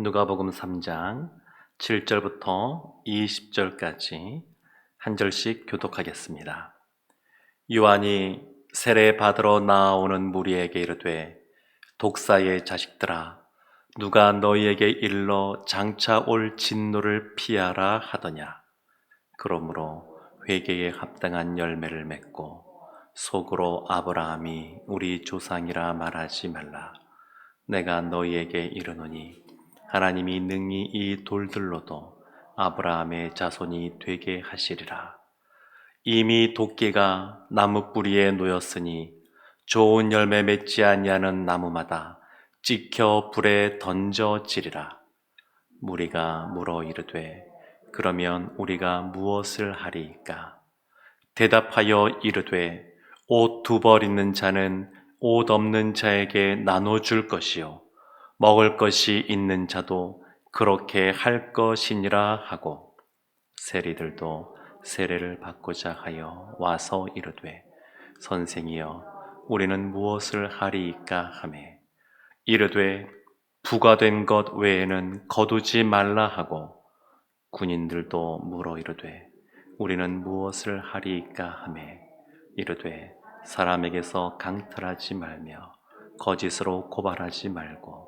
누가복음 3장 7절부터 20절까지 한 절씩 교독하겠습니다. 요한이 세례 받으러 나오는 무리에게 이르되 독사의 자식들아 누가 너희에게 일러 장차 올 진노를 피하라 하더냐 그러므로 회개에 합당한 열매를 맺고 속으로 아브라함이 우리 조상이라 말하지 말라 내가 너희에게 이르노니 하나님이 능히 이 돌들로도 아브라함의 자손이 되게 하시리라. 이미 도끼가 나무 뿌리에 놓였으니 좋은 열매 맺지 아니하는 나무마다 찍혀 불에 던져지리라. 무리가 물어 이르되 그러면 우리가 무엇을 하리이까? 대답하여 이르되 옷 두 벌 있는 자는 옷 없는 자에게 나눠 줄 것이요 먹을 것이 있는 자도 그렇게 할 것이니라 하고 세리들도 세례를 받고자 하여 와서 이르되 선생이여 우리는 무엇을 하리이까 하매? 이르되 부과된 것 외에는 거두지 말라 하고 군인들도 물어 이르되 우리는 무엇을 하리이까 하매? 이르되 사람에게서 강탈하지 말며 거짓으로 고발하지 말고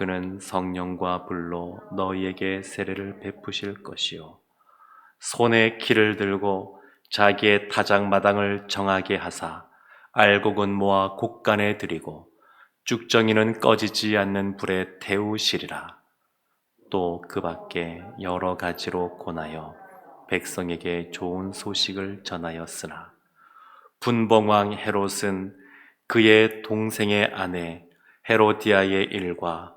그는 성령과 불로 너희에게 세례를 베푸실 것이요. 손에 키를 들고 자기의 타작마당을 정하게 하사 알곡은 모아 곡간에 들이고 쭉정이는 꺼지지 않는 불에 태우시리라. 또 그 밖에 여러 가지로 권하여 백성에게 좋은 소식을 전하였으나 분봉왕 헤롯은 그의 동생의 아내 헤로디아의 일과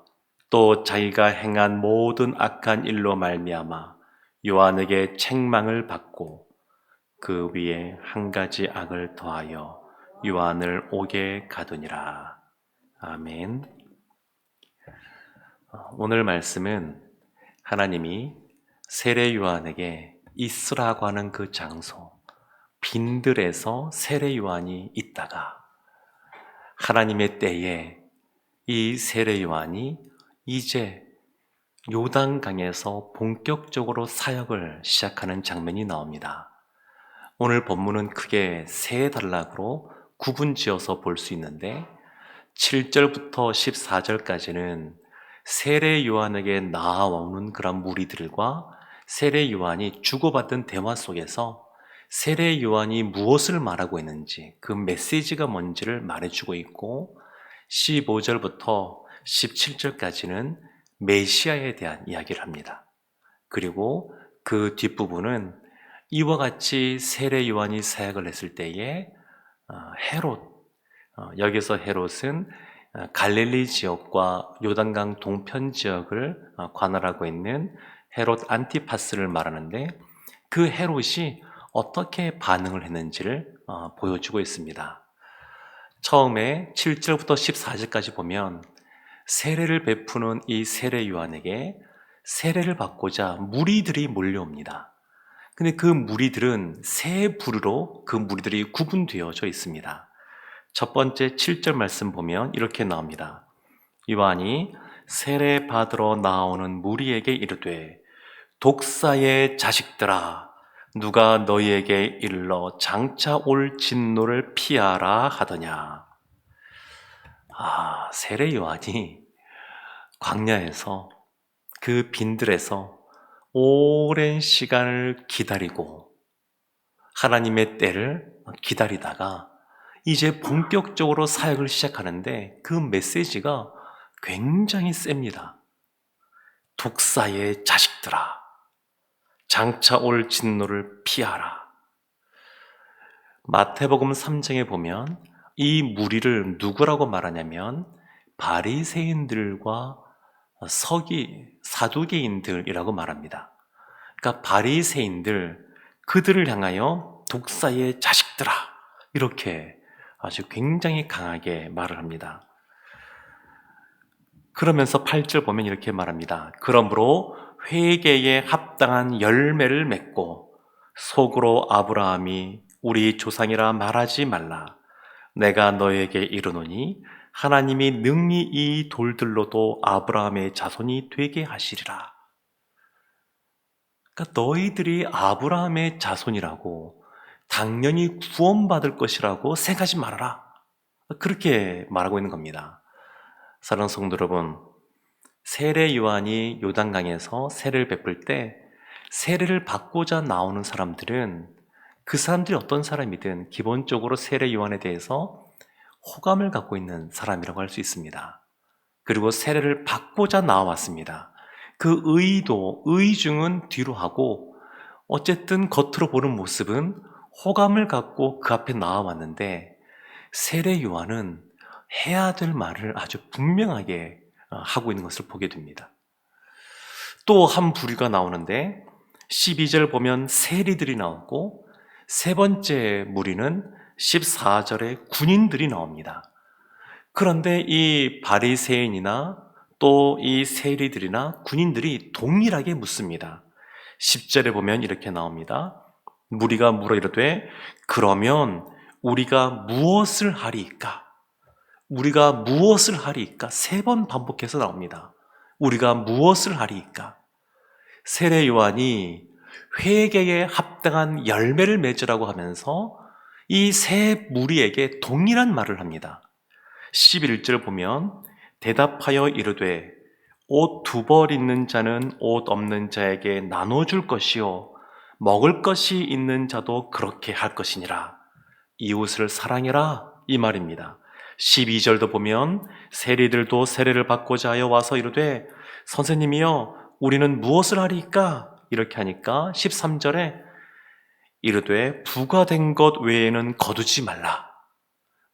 또 자기가 행한 모든 악한 일로 말미암아 요한에게 책망을 받고 그 위에 한 가지 악을 더하여 요한을 오게 가두니라. 아멘. 어, 오늘 말씀은 하나님이 세례 요한에게 있으라고 하는 그 장소, 빈들에서 세례 요한이 있다가 하나님의 때에 이 세례 요한이 이제 요단강에서 본격적으로 사역을 시작하는 장면이 나옵니다. 오늘 본문은 크게 세 단락으로 구분 지어서 볼 수 있는데 7절부터 14절까지는 세례 요한에게 나아오는 그런 무리들과 세례 요한이 주고받은 대화 속에서 세례 요한이 무엇을 말하고 있는지 그 메시지가 뭔지를 말해주고 있고 15절부터 17절까지는 메시아에 대한 이야기를 합니다. 그리고 그 뒷부분은 이와 같이 세례 요한이 사역을 했을 때에 어, 헤롯, 어, 여기서 헤롯은 어, 갈릴리 지역과 요단강 동편 지역을 관할하고 있는 헤롯 안티파스를 말하는데 그 헤롯이 어떻게 반응을 했는지를 보여주고 있습니다. 처음에 7절부터 14절까지 보면 세례를 베푸는 이 세례 요한에게 세례를 받고자 무리들이 몰려옵니다. 근데 그 무리들은 세 부류로 그 무리들이 구분되어져 있습니다. 첫 번째 7절 말씀 보면 이렇게 나옵니다. 요한이 세례 받으러 나오는 무리에게 이르되 독사의 자식들아 누가 너희에게 일러 장차 올 진노를 피하라 하더냐. 아, 세례 요한이 광야에서 그 빈들에서 오랜 시간을 기다리고 하나님의 때를 기다리다가 이제 본격적으로 사역을 시작하는데 그 메시지가 굉장히 셉니다. 독사의 자식들아, 장차 올 진노를 피하라. 마태복음 3장에 보면 이 무리를 누구라고 말하냐면 바리새인들과 서기 사두개인들이라고 말합니다. 그러니까 바리새인들 그들을 향하여 독사의 자식들아 이렇게 아주 굉장히 강하게 말을 합니다. 그러면서 8절 보면 이렇게 말합니다. 그러므로 회개에 합당한 열매를 맺고 속으로 아브라함이 우리 조상이라 말하지 말라. 내가 너에게 이르노니 하나님이 능히 이 돌들로도 아브라함의 자손이 되게 하시리라. 그러니까 너희들이 아브라함의 자손이라고 당연히 구원받을 것이라고 생각하지 말아라. 그렇게 말하고 있는 겁니다. 사랑하는 성도 여러분, 세례 요한이 요단강에서 세례를 베풀 때 세례를 받고자 나오는 사람들은 그 사람들이 어떤 사람이든 기본적으로 세례 요한에 대해서 호감을 갖고 있는 사람이라고 할 수 있습니다. 그리고 세례를 받고자 나왔습니다. 그 의도, 의중은 뒤로 하고 어쨌든 겉으로 보는 모습은 호감을 갖고 그 앞에 나와왔는데 세례 요한은 해야 될 말을 아주 분명하게 어, 하고 있는 것을 보게 됩니다. 또 한 부류가 나오는데 12절 보면 세리들이 나오고 세 번째 무리는 14절에 군인들이 나옵니다. 그런데 이 바리새인이나 또 이 세리들이나 군인들이 동일하게 묻습니다. 10절에 보면 이렇게 나옵니다. 무리가 물어 이르되 그러면 우리가 무엇을 하리이까? 우리가 무엇을 하리이까? 세 번 반복해서 나옵니다. 우리가 무엇을 하리이까? 세례 요한이 회개에 합당한 열매를 맺으라고 하면서 이 세 무리에게 동일한 말을 합니다. 11절 보면 대답하여 이르되 옷 두 벌 있는 자는 옷 없는 자에게 나눠줄 것이요 먹을 것이 있는 자도 그렇게 할 것이니라 이웃을 사랑해라 이 말입니다. 12절도 보면 세리들도 세례를 받고자 하여 와서 이르되 선생님이여 우리는 무엇을 하리까 이렇게 하니까 13절에 이르되 부과된 것 외에는 거두지 말라.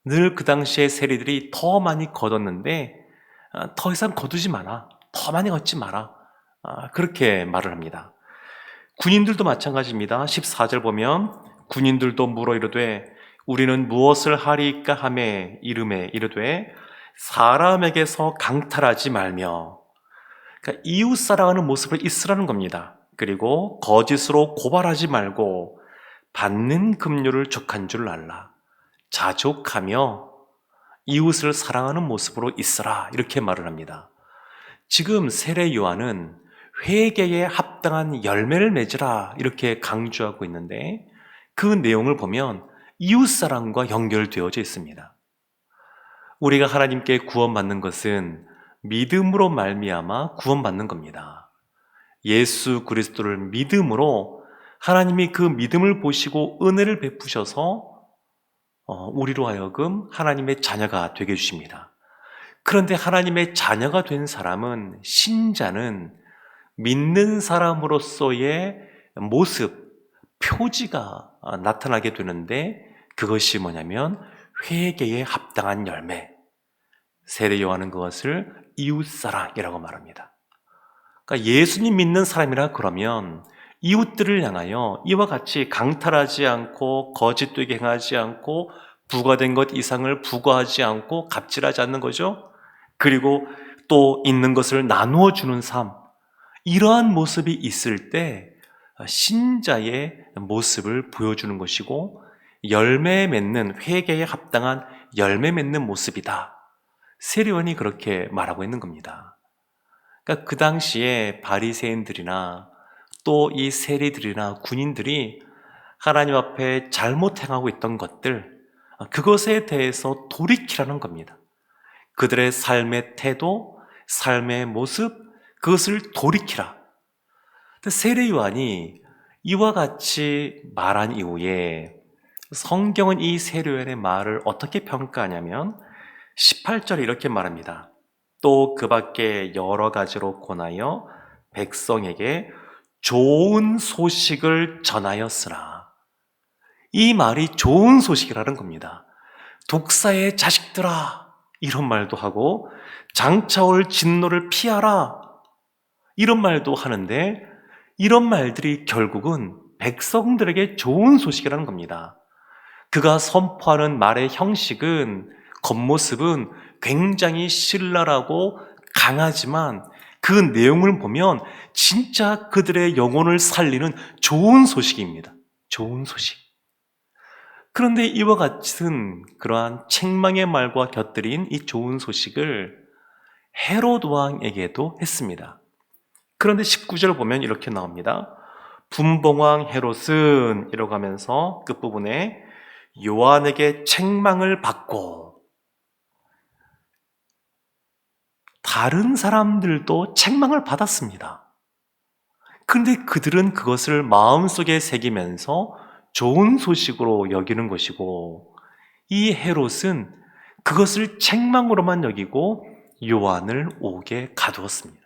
늘 그 당시에 세리들이 더 많이 거뒀는데 아, 더 이상 거두지 마라. 더 많이 걷지 마라. 아, 그렇게 말을 합니다. 군인들도 마찬가지입니다. 14절 보면 군인들도 물어 이르되 우리는 무엇을 하리까 함에 이름에 이르되 사람에게서 강탈하지 말며 그러니까 이웃 사랑하는 모습을 있으라는 겁니다. 그리고 거짓으로 고발하지 말고 받는 급료를 족한 줄 알라. 자족하며 이웃을 사랑하는 모습으로 있어라. 이렇게 말을 합니다. 지금 세례 요한은 회개에 합당한 열매를 맺으라. 이렇게 강조하고 있는데 그 내용을 보면 이웃 사랑과 연결되어져 있습니다. 우리가 하나님께 구원받는 것은 믿음으로 말미암아 구원받는 겁니다. 예수 그리스도를 믿음으로 하나님이 그 믿음을 보시고 은혜를 베푸셔서 어, 우리로 하여금 하나님의 자녀가 되게 해주십니다. 그런데 하나님의 자녀가 된 사람은 신자는 믿는 사람으로서의 모습, 표지가 나타나게 되는데 그것이 뭐냐면 회개에 합당한 열매. 세례 요한은 그것을 이웃사랑이라고 말합니다. 그러니까 예수님 믿는 사람이라 그러면 이웃들을 향하여 이와 같이 강탈하지 않고 거짓되게 행하지 않고 부과된 것 이상을 부과하지 않고 갑질하지 않는 거죠. 그리고 또 있는 것을 나누어 주는 삶. 이러한 모습이 있을 때 신자의 모습을 보여주는 것이고 열매 맺는 회개에 합당한 열매 맺는 모습이다. 세리원이 그렇게 말하고 있는 겁니다. 그러니까 그 당시에 바리새인들이나 또 이 세리들이나 군인들이 하나님 앞에 잘못 행하고 있던 것들 그것에 대해서 돌이키라는 겁니다. 그들의 삶의 태도, 삶의 모습 그것을 돌이키라. 세례 요한이 이와 같이 말한 이후에 성경은 이 세례 요한의 말을 어떻게 평가하냐면 18절에 이렇게 말합니다. 또 그 밖에 여러 가지로 권하여 백성에게 좋은 소식을 전하였으나 이 말이 좋은 소식이라는 겁니다. 독사의 자식들아 이런 말도 하고 장차올 진노를 피하라 이런 말도 하는데 이런 말들이 결국은 백성들에게 좋은 소식이라는 겁니다. 그가 선포하는 말의 형식은 겉모습은 굉장히 신랄하고 강하지만 그 내용을 보면 진짜 그들의 영혼을 살리는 좋은 소식입니다. 좋은 소식. 그런데 이와 같은 그러한 책망의 말과 곁들인 이 좋은 소식을 헤롯 왕에게도 했습니다. 그런데 19절 보면 이렇게 나옵니다. 분봉왕 헤롯은 이라고 하면서 끝부분에 요한에게 책망을 받고 다른 사람들도 책망을 받았습니다. 그런데 그들은 그것을 마음속에 새기면서 좋은 소식으로 여기는 것이고 이 헤롯은 그것을 책망으로만 여기고 요한을 오게 가두었습니다.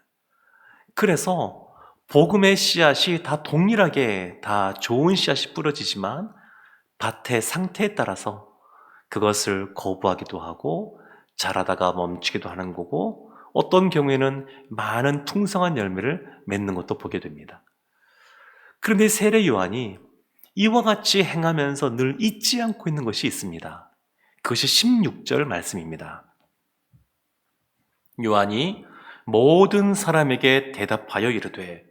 그래서 복음의 씨앗이 다 동일하게 다 좋은 씨앗이 뿌려지지만 밭의 상태에 따라서 그것을 거부하기도 하고 자라다가 멈추기도 하는 거고 어떤 경우에는 많은 풍성한 열매를 맺는 것도 보게 됩니다. 그런데 세례 요한이 이와 같이 행하면서 늘 잊지 않고 있는 것이 있습니다. 그것이 16절 말씀입니다. 요한이 모든 사람에게 대답하여 이르되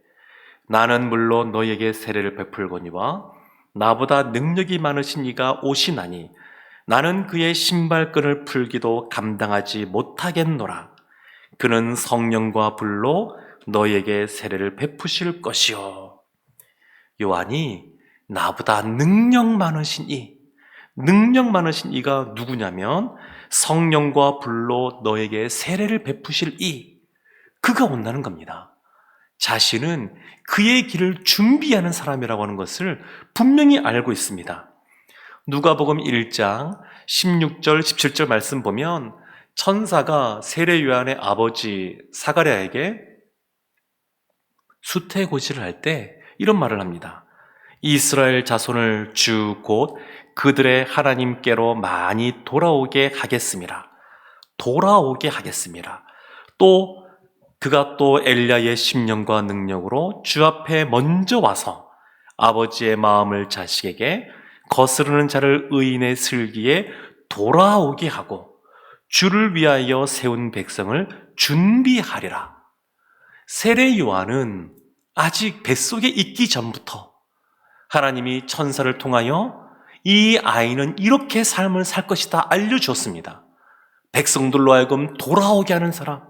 나는 물론 너에게 세례를 베풀거니와 나보다 능력이 많으신 이가 오시나니 나는 그의 신발끈을 풀기도 감당하지 못하겠노라. 그는 성령과 불로 너에게 세례를 베푸실 것이요. 요한이 나보다 능력 많으신 이, 능력 많으신 이가 누구냐면 성령과 불로 너에게 세례를 베푸실 이, 그가 온다는 겁니다. 자신은 그의 길을 준비하는 사람이라고 하는 것을 분명히 알고 있습니다. 누가복음 1장 16절 17절 말씀 보면 천사가 세례 요한의 아버지 사가랴에게 수태고시를 할 때 이런 말을 합니다. 이스라엘 자손을 주 곧 그들의 하나님께로 많이 돌아오게 하겠습니다. 돌아오게 하겠습니다. 또 그가 또 엘리야의 심령과 능력으로 주 앞에 먼저 와서 아버지의 마음을 자식에게 거스르는 자를 의인의 슬기에 돌아오게 하고 주를 위하여 세운 백성을 준비하리라. 세례 요한은 아직 뱃속에 있기 전부터 하나님이 천사를 통하여 이 아이는 이렇게 삶을 살 것이다 알려주었습니다. 백성들로 하여금 돌아오게 하는 사람,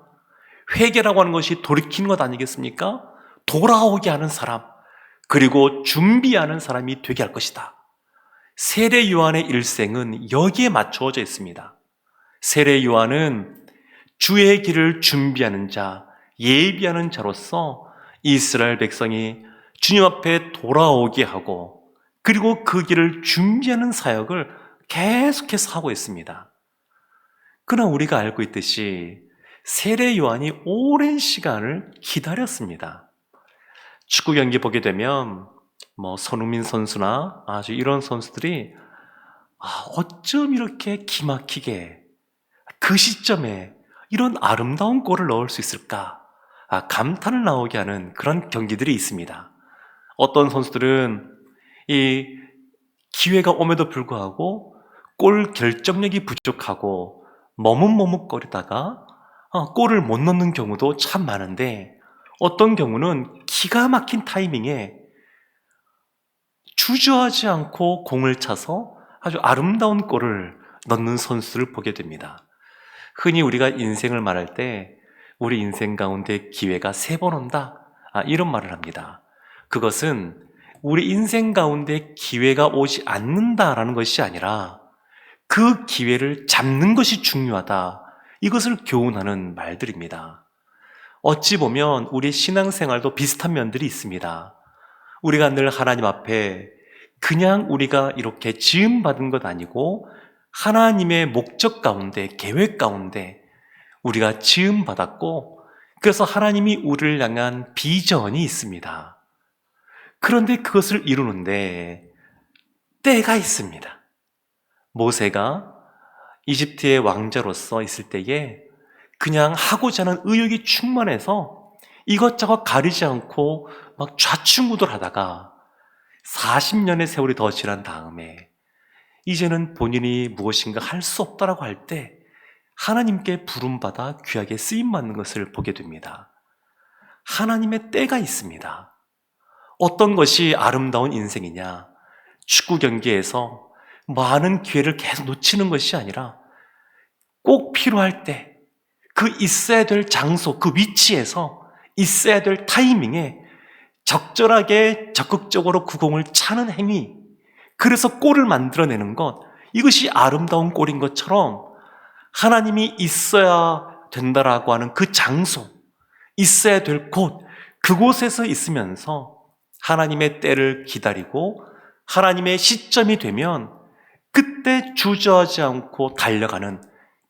회개라고 하는 것이 돌이키는 것 아니겠습니까? 돌아오게 하는 사람, 그리고 준비하는 사람이 되게 할 것이다. 세례 요한의 일생은 여기에 맞추어져 있습니다. 세례 요한은 주의 길을 준비하는 자, 예비하는 자로서 이스라엘 백성이 주님 앞에 돌아오게 하고 그리고 그 길을 준비하는 사역을 계속해서 하고 있습니다. 그러나 우리가 알고 있듯이 세례 요한이 오랜 시간을 기다렸습니다. 축구 경기 보게 되면 뭐 손흥민 선수나 아주 이런 선수들이 아, 어쩜 이렇게 기막히게 그 시점에 이런 아름다운 골을 넣을 수 있을까? 아, 감탄을 나오게 하는 그런 경기들이 있습니다. 어떤 선수들은 이 기회가 옴에도 불구하고 골 결정력이 부족하고 머뭇머뭇거리다가 어, 골을 못 넣는 경우도 참 많은데 어떤 경우는 기가 막힌 타이밍에 주저하지 않고 공을 차서 아주 아름다운 골을 넣는 선수를 보게 됩니다. 흔히 우리가 인생을 말할 때 우리 인생 가운데 기회가 세 번 온다. 아, 이런 말을 합니다. 그것은 우리 인생 가운데 기회가 오지 않는다라는 것이 아니라 그 기회를 잡는 것이 중요하다. 이것을 교훈하는 말들입니다. 어찌 보면 우리 신앙생활도 비슷한 면들이 있습니다. 우리가 늘 하나님 앞에 그냥 우리가 이렇게 지음받은 것 아니고 하나님의 목적 가운데, 계획 가운데 우리가 지음받았고, 그래서 하나님이 우리를 향한 비전이 있습니다. 그런데 그것을 이루는데 때가 있습니다. 모세가 이집트의 왕자로서 있을 때에 그냥 하고자 하는 의욕이 충만해서 이것저것 가리지 않고 막 좌충우돌 하다가 40년의 세월이 더 지난 다음에 이제는 본인이 무엇인가 할 수 없다라고 할 때 하나님께 부름받아 귀하게 쓰임받는 것을 보게 됩니다. 하나님의 때가 있습니다. 어떤 것이 아름다운 인생이냐? 축구 경기에서 많은 기회를 계속 놓치는 것이 아니라 꼭 필요할 때 그 있어야 될 장소, 그 위치에서 있어야 될 타이밍에 적절하게 적극적으로 구공을 차는 행위, 그래서 골을 만들어내는 것, 이것이 아름다운 골인 것처럼 하나님이 있어야 된다라고 하는 그 장소, 있어야 될 곳, 그곳에서 있으면서 하나님의 때를 기다리고 하나님의 시점이 되면 그때 주저하지 않고 달려가는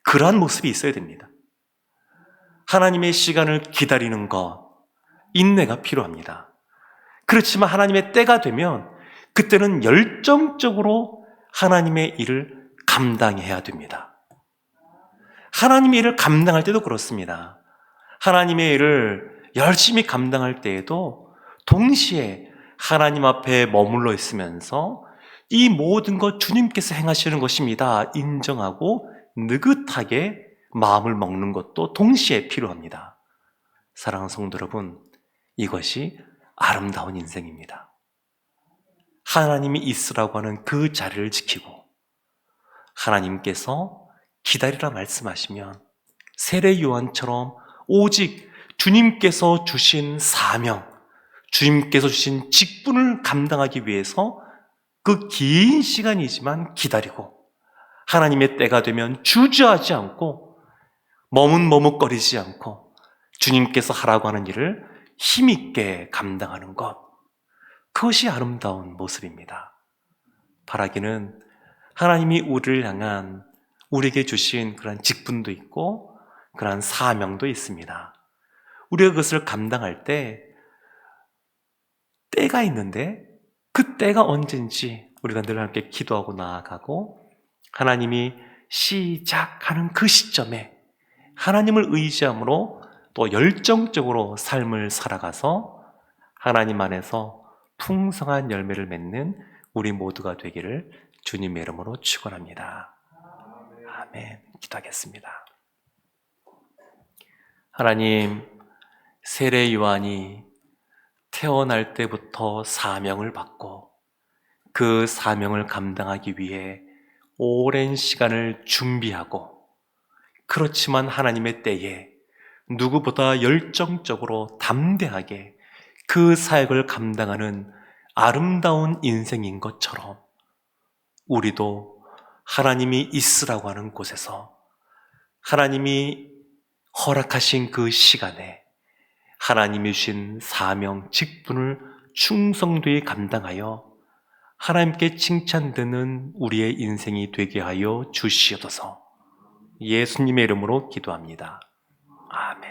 그러한 모습이 있어야 됩니다. 하나님의 시간을 기다리는 것, 인내가 필요합니다. 그렇지만 하나님의 때가 되면 그때는 열정적으로 하나님의 일을 감당해야 됩니다. 하나님의 일을 감당할 때도 그렇습니다. 하나님의 일을 열심히 감당할 때에도 동시에 하나님 앞에 머물러 있으면서 이 모든 것 주님께서 행하시는 것입니다. 인정하고 느긋하게 마음을 먹는 것도 동시에 필요합니다. 사랑하는 성도 여러분, 이것이 아름다운 인생입니다. 하나님이 있으라고 하는 그 자리를 지키고 하나님께서 기다리라 말씀하시면 세례 요한처럼 오직 주님께서 주신 사명, 주님께서 주신 직분을 감당하기 위해서 그 긴 시간이지만 기다리고 하나님의 때가 되면 주저하지 않고 머뭇머뭇거리지 않고 주님께서 하라고 하는 일을 힘있게 감당하는 것. 그것이 아름다운 모습입니다. 바라기는 하나님이 우리를 향한 우리에게 주신 그런 직분도 있고 그러한 사명도 있습니다. 우리가 그것을 감당할 때 때가 있는데 그 때가 언젠지 우리가 늘 함께 기도하고 나아가고 하나님이 시작하는 그 시점에 하나님을 의지함으로 또 열정적으로 삶을 살아가서 하나님 안에서 풍성한 열매를 맺는 우리 모두가 되기를 주님의 이름으로 축원합니다. 아멘. 기도하겠습니다. 하나님, 세례 요한이 태어날 때부터 사명을 받고 그 사명을 감당하기 위해 오랜 시간을 준비하고 그렇지만 하나님의 때에 누구보다 열정적으로 담대하게 그 사역을 감당하는 아름다운 인생인 것처럼 우리도 하나님이 있으라고 하는 곳에서 하나님이 허락하신 그 시간에 하나님이 주신 사명, 직분을 충성되이 감당하여 하나님께 칭찬되는 우리의 인생이 되게 하여 주시옵소서 예수님의 이름으로 기도합니다. 아멘.